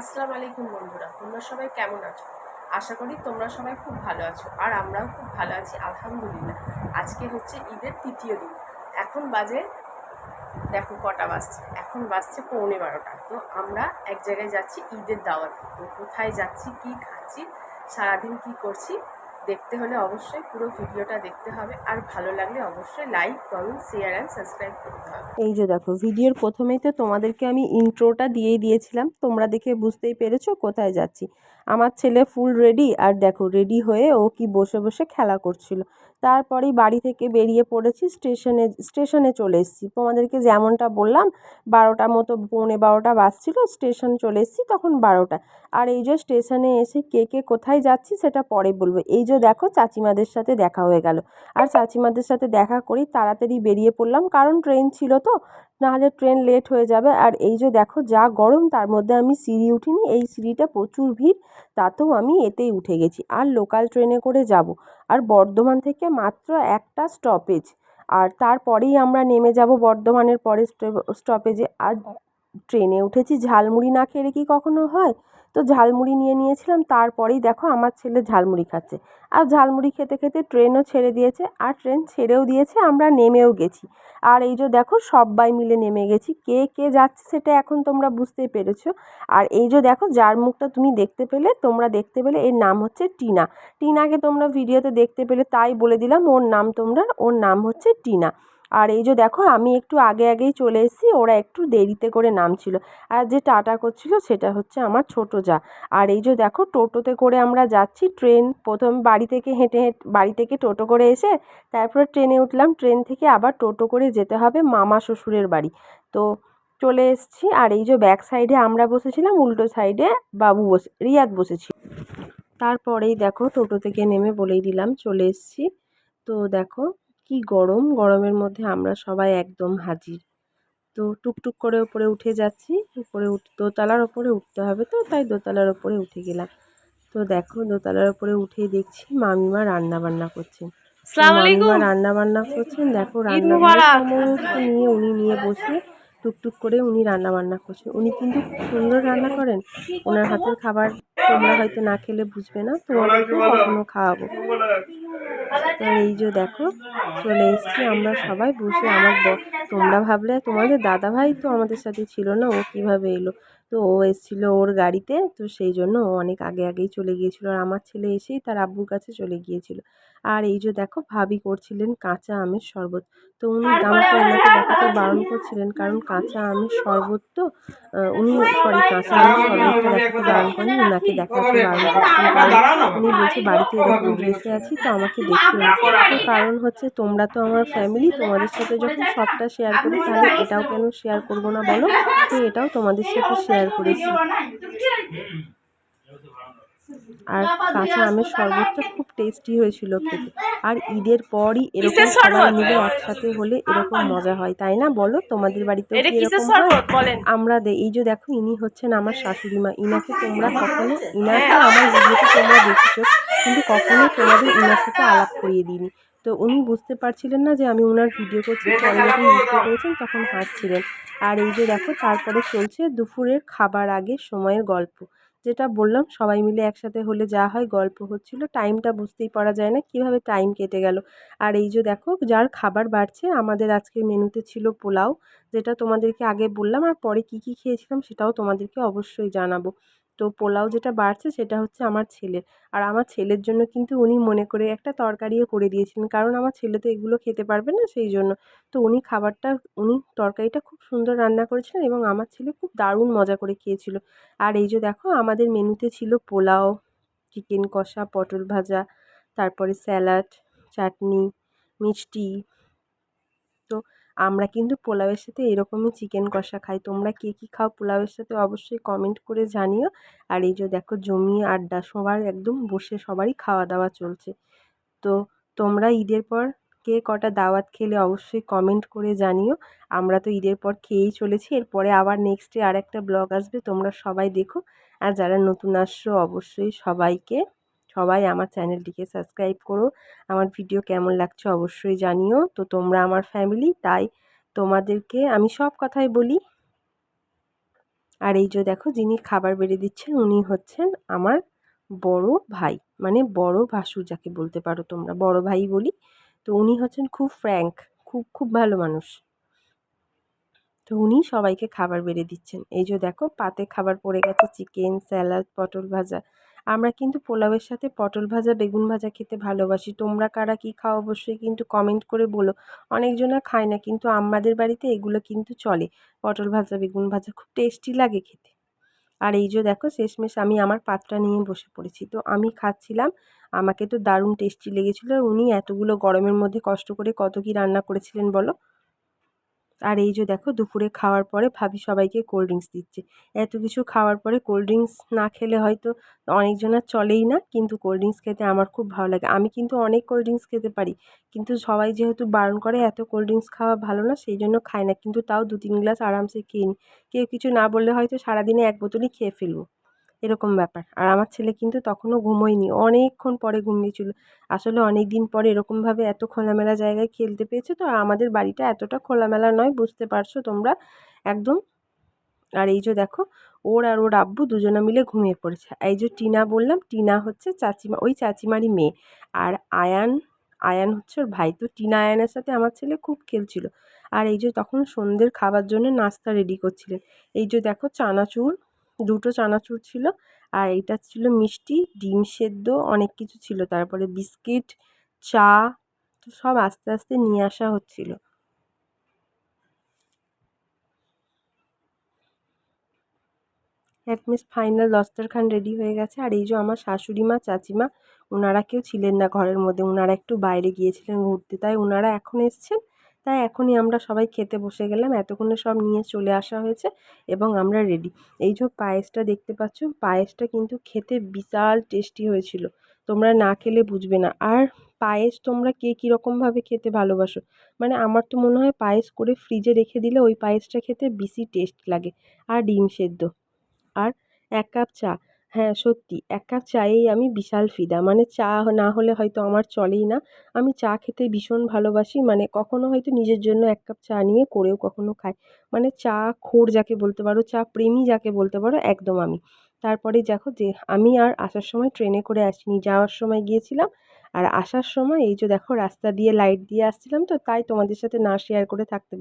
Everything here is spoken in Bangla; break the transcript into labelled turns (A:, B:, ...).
A: আসসালামু আলাইকুম বন্ধুরা, তোমরা সবাই কেমন আছো? আশা করি তোমরা সবাই খুব ভালো আছো আর আমরাও খুব ভালো আছি, আলহামদুলিল্লাহ। আজকে হচ্ছে ঈদের তৃতীয় দিন। এখন বাজে, দেখো কটা বাজছে। এখন বাজছে পৌনে বারোটা। তো আমরা এক জায়গায় যাচ্ছি ঈদের দাওয়াত। তো কোথায় যাচ্ছি, কি খাচ্ছি, সারাদিন কি করছি দেখতে হলে অবশ্যই পুরো ভিডিওটা দেখতে হবে। আর ভালো লাগলে অবশ্যই like comment share and subscribe করতে হবে।
B: এই যে দেখো ভিডিওর প্রথমেই তো তোমাদেরকে আমি ইন্ট্রোটা দিয়েই দিয়েছিলাম। তোমরা দেখে বুঝতেই পেরেছ কোথায় যাচ্ছি। আমার ছেলে ফুল রেডি আর দেখো রেডি হয়ে ও কি বসে বসে খেলা করছিল। তারপরেই বাড়ি থেকে বেরিয়ে পড়েছি, স্টেশনে স্টেশনে চলে এসেছি। তোমাদেরকে যেমনটা বললাম বারোটা মতো, পৌনে বারোটা বাজছিল, স্টেশন চলে এসেছি, তখন বারোটা। আর এই যে স্টেশনে এসে কে কে কোথায় যাচ্ছি সেটা পরে বলব। এই যে দেখো, চাচিমাদের সাথে দেখা হয়ে গেল। আর চাচিমাদের সাথে দেখা করি, তাড়াতাড়ি বেরিয়ে পড়লাম, কারণ ট্রেন ছিল তো নাহলে ট্রেন লেট হয়ে যাবে। আর এই যে দেখো, যা গরম, তার মধ্যে আমি সিঁড়ি উঠিনি, এই সিঁড়িটা প্রচুর ভিড়, তাতেও আমি এতেই উঠে গেছি। আর লোকাল ট্রেনে করে যাব। আর বর্ধমান থেকে মাত্র একটা স্টপেজ আর তারপরেই আমরা নেমে যাব বর্ধমানের পরের স্টপেজে আর ট্রেনে উঠেছি, ঝালমুড়ি না খেলে কি কখনো হয়? তো ঝালমুড়ি নিয়ে নিয়েছিলাম, তারপরেই দেখো আমার ছেলে ঝালমুড়ি খাচ্ছে। আর ঝালমুড়ি খেতে খেতে ট্রেনও ছেড়ে দিয়েছে, আর ট্রেন ছেড়েও দিয়েছে, আমরা নেমেও গেছি। আর এই যে দেখো সবাই মিলে নেমে গেছি, কে কে যাচ্ছে সেটা এখন তোমরা বুঝতেই পেরেছ। আর এই যে দেখো যার মুখটা তুমি দেখতে পেলে, তোমরা দেখতে পেলে এর নাম হচ্ছে টিনা। টিনাকে তোমরা ভিডিওতে দেখতে পেলে, তাই বলে দিলাম, ওর নাম তোমরা, ওর নাম হচ্ছে টিনা। আর এই যে দেখো, আমি একটু আগে আগেই চলে এসেছি, ওরা একটু দেরিতে করে নামছিল। আর যে টাটা করছিল, সেটা হচ্ছে আমার ছোটো যা। আর এই যে দেখো, টোটোতে করে আমরা যাচ্ছি, ট্রেন প্রথম বাড়ি থেকে হেঁটে হেঁটে, বাড়ি থেকে টোটো করে এসে তারপরে ট্রেনে উঠলাম। ট্রেন থেকে আবার টোটো করে যেতে হবে মামা শ্বশুরের বাড়ি। তো চলে এসেছি, আর এই যে ব্যাক সাইডে আমরা বসেছিলাম, উল্টো সাইডে বাবু বসে, রিয়াদ বসেছিল। তারপরেই দেখো, টোটো থেকে নেমে বলেই দিলাম, চলে এসেছি। তো দেখো কি গরম গরমের মধ্যে আমরা সবাই একদম হাজির। তো টুকটুক করে ওপরে উঠে যাচ্ছি উপরে উঠ দোতলার ওপরে উঠতে হবে তো তাই দোতলার ওপরে উঠে গেলাম। তো দেখো দোতলার ওপরে উঠে দেখছি মামিমা রান্না বান্না করছেন মামিমা রান্না বান্না করছেন দেখো রান্না সমস্ত নিয়ে উনি নিয়ে বসে টুকটুক করে উনি রান্না বান্না করছেন। উনি কিন্তু সুন্দর রান্না করেন। ওনার হাতের খাবার তোমরা হয়তো না খেলে বুঝবে না তোমাদেরকেও কখনো খাওয়াবো। তো এই যে দেখো চলে এসেছি আমরা সবাই বসে। আমার তোমরা ভাবলে তোমাদের দাদা ভাই তো আমাদের সাথে ছিল না ও কীভাবে এলো? তো ও এসেছিল ওর গাড়িতে তো সেই জন্য ও অনেক আগে আগেই চলে গিয়েছিল। আর আমার ছেলে এসেই তার আব্বুর কাছে চলে গিয়েছিল। আর এই যে দেখো ভাবি করছিলেন কাঁচা আমের শরবত। তো উনি দামটা ওনাকে দেখাতে বারণ করছিলেন কারণ কাঁচা আমের শরবত তো উনি সরি কাঁচা আমের শরবতটা দেখাতে বারণ করেন ওনাকে দেখাতে বারণ করছিলেন কারণ উনি বলছে বাড়িতে এরকম ড্রেসে আছি? তো আমাকে দেখতে তো কারণ হচ্ছে তোমরা তো আমার ফ্যামিলি তোমাদের সাথে যখন সবটা শেয়ার করি তাহলে এটাও কেন শেয়ার করব না বলো? তো এটাও তোমাদের সাথে শেয়ার করেছি। আর কাঁচা আমের শরবতটা খুব টেস্টি হয়েছিল খেতে। আর ঈদের পরই এরকম সবাই মিলে একসাথে হলে এরকম মজা হয় তাই না? বলো তোমাদের বাড়িতে এরকম আমরা এই যে দেখো ইনি হচ্ছেন আমার শাশুড়ি মা। ইনাকে তোমরা কখনো ইনাকে আমার ভিডিওতে তোমরা দেখেছ কিন্তু কখনো তোমাদের ইনার সাথে আলাপ করিয়ে দিইনি। তো উনি বুঝতে পারছিলেন না যে আমি ওনার ভিডিও করছি পরে যখন বুঝতে পেরেছেন তখন হাসছিলেন। আর এই যে দেখো তারপরে চলছে দুপুরের খাবার আগে সময়ের গল্প। যেটা বললাম, সবাই মিলে একসাথে হলে যা হয়, গল্প হচ্ছিল। টাইমটা বুঝতেই পারা যায় না কীভাবে টাইম কেটে গেল। আর এই যে দেখো, যার খাবার বাড়ছে, আমাদের আজকে মেনুতে ছিল পোলাও, যেটা তোমাদেরকে আগে বললাম, আর পরে কি কি খেয়েছিলাম সেটাও তোমাদেরকে অবশ্যই জানাব। তো পোলাও যেটা বাড়ছে সেটা হচ্ছে আমার ছেলের। আর আমার ছেলের জন্য কিন্তু উনি মনে করে একটা তরকারিও করে দিয়েছিলেন কারণ আমার ছেলে তো এগুলো খেতে পারবে না সেই জন্য। তো উনি খাবারটা, উনি তরকারিটা খুব সুন্দর রান্না করেছিলেন এবং আমার ছেলে খুব দারুণ মজা করে খেয়েছিল। আর এই যে দেখো, আমাদের মেনুতে ছিল পোলাও, চিকেন কষা, পটল ভাজা, তারপরে স্যালাড, চাটনি, মিষ্টি। তো আমরা কিন্তু পোলাওয়ের সাথে এরকমই চিকেন কষা খাই। তোমরা কে কী খাও পোলাওয়ের সাথে অবশ্যই কমেন্ট করে জানিও। আর এই যে দেখো জমিয়ে আড্ডা সবার একদম বসে সবারই খাওয়া দাওয়া চলছে। তো তোমরা ঈদের পর কে কটা দাওয়াত খেলে অবশ্যই কমেন্ট করে জানিও। আমরা তো ঈদের পর খেয়েই চলেছি। এরপরে আবার নেক্সটে আর একটা ব্লগ আসবে, তোমরা সবাই দেখো। আর যারা নতুন আসছো, অবশ্যই সবাইকে সবাই আমার চ্যানেলটিকে সাবস্ক্রাইব করো। আমার ভিডিও কেমন লাগছে অবশ্যই জানিও। তো তোমরা আমার ফ্যামিলি, তাই তোমাদেরকে আমি সব কথাই বলি। আর এই যে দেখো, যিনি খাবার বেড়ে দিচ্ছেন, উনি হচ্ছেন আমার বড় ভাই। মানে বড় ভাসু যাকে বলতে পারো তোমরা, বড় ভাই বলি। তো উনি হচ্ছেন খুব ফ্র্যাঙ্ক খুব খুব ভালো মানুষ। তো উনি সবাইকে খাবার বেড়ে দিচ্ছেন। এই যে দেখো, পাতে খাবার পড়ে গেছে, চিকেন, স্যালাড, পটল ভাজা। আমরা কিন্তু পোলাওয়ের সাথে পটল ভাজা, বেগুন ভাজা খেতে ভালোবাসি। তোমরা কারা কী খাও অবশ্যই কিন্তু কমেন্ট করে বলো। অনেকজনা খায় না কিন্তু আমাদের বাড়িতে এগুলো কিন্তু চলে। পটল ভাজা, বেগুন ভাজা খুব টেস্টি লাগে খেতে। আর এই যে দেখো শেষমেশ আমি আমার পাত্রটা নিয়ে বসে পড়েছি। তো আমি খাচ্ছিলাম, আমাকে তো দারুণ টেস্টি লেগেছিলো। উনি এতগুলো গরমের মধ্যে কষ্ট করে কত কী রান্না করেছিলেন বলো? আর এই যে দেখো দুপুরে খাওয়ার পরে ভাবি সবাইকে কোল্ড ড্রিঙ্কস দিচ্ছে। এত কিছু খাওয়ার পরে কোল্ড ড্রিঙ্কস না খেলে হয়তো অনেকজনের চলেই না, কিন্তু কোল্ড ড্রিঙ্কস খেতে আমার খুব ভালো লাগে। আমি কিন্তু অনেক কোল্ড ড্রিঙ্কস খেতে পারি, কিন্তু সবাই যেহেতু বারণ করে এত কোল্ড ড্রিঙ্কস খাওয়া ভালো না, সেই জন্য খাই না। কিন্তু তাও দু তিন গ্লাস আরামসে খেয়ে নিই কেউ কিছু না বললে হয়তো সারাদিনে এক বোতলই খেয়ে ফেলব। এরকম ব্যাপার। আর আমার ছেলে কিন্তু তখনও ঘুমোয়নি। অনেকক্ষণ পরে ঘুমিয়েছিল আসলে অনেক দিন পরে এরকমভাবে এত খোলামেলা জায়গায় খেলতে পেয়েছে তো? আমাদের বাড়িটা এতটা খোলামেলা নয়, বুঝতে পারছ তোমরা? একদম। আর এই যে দেখো, ওর আর ওর আব্বু দুজনে মিলে ঘুমিয়ে পড়েছে। এই যে টিনা বললাম, টিনা হচ্ছে চাচিমা, ওই চাচিমারই মেয়ে। আর আয়ান আয়ান হচ্ছে ওর ভাই। তো টিনা আয়ানের সাথে আমার ছেলে খুব খেলছিল। আর এই যে তখন সন্ধ্যের খাবার জন্য নাস্তা রেডি করছিলেন। এই যে দেখো চানাচুর দুটো চানাচুর ছিল। আর এইটা ছিল মিষ্টি, ডিম সেদ্ধ, অনেক কিছু ছিল। তারপরে বিস্কিট, চা, তো সব আস্তে আস্তে নিয়ে আসা হচ্ছিল। একমিস ফাইনাল দস্তরখান রেডি হয়ে গেছে। আর এই যে আমার শাশুড়ি মা, চাচিমা ওনারা কেউ ছিলেন না ঘরের মধ্যে। ওনারা একটু বাইরে গিয়েছিলেন ঘুরতে। তাই ওনারা এখন এসছেন তাই এখনই আমরা সবাই খেতে বসে গেলাম। এতক্ষণে সব নিয়ে চলে আসা হয়েছে এবং আমরা রেডি এই যে পায়েসটা দেখতে পাচ্ছ, পায়েসটা কিন্তু খেতে বিশাল টেস্টি হয়েছিল। তোমরা না খেলে বুঝবে না। আর পায়েস তোমরা কে কীরকমভাবে খেতে ভালোবাসো? মানে আমার তো মনে হয় পায়েস করে ফ্রিজে রেখে দিলে ওই পায়েসটা খেতে বেশি টেস্ট লাগে। আর ডিম সেদ্ধ। আর এক কাপ চা। হ্যাঁ সত্যি। এক কাপ চায়েই আমি বিশাল ফিদা। মানে চা না হলে হয়তো আমার চলেই না। আমি চা খেতে ভীষণ ভালোবাসি। মানে কখনো হয়তো নিজের জন্য এক কাপ চা নিয়ে করেও কখনো খাই। মানে চা খোর যাকে বলতে পারো, চা প্রেমী যাকে বলতে পারো, একদম আমি। তারপরে দেখো যে, আমি আর আসার সময় ট্রেনে করে আসিনি। যাওয়ার সময় গিয়েছিলাম। আর আসার সময় এই যে দেখো, রাস্তা দিয়ে, লাইট দিয়ে আসছিলাম তো, তাই তোমাদের সাথে না শেয়ার করে থাকতে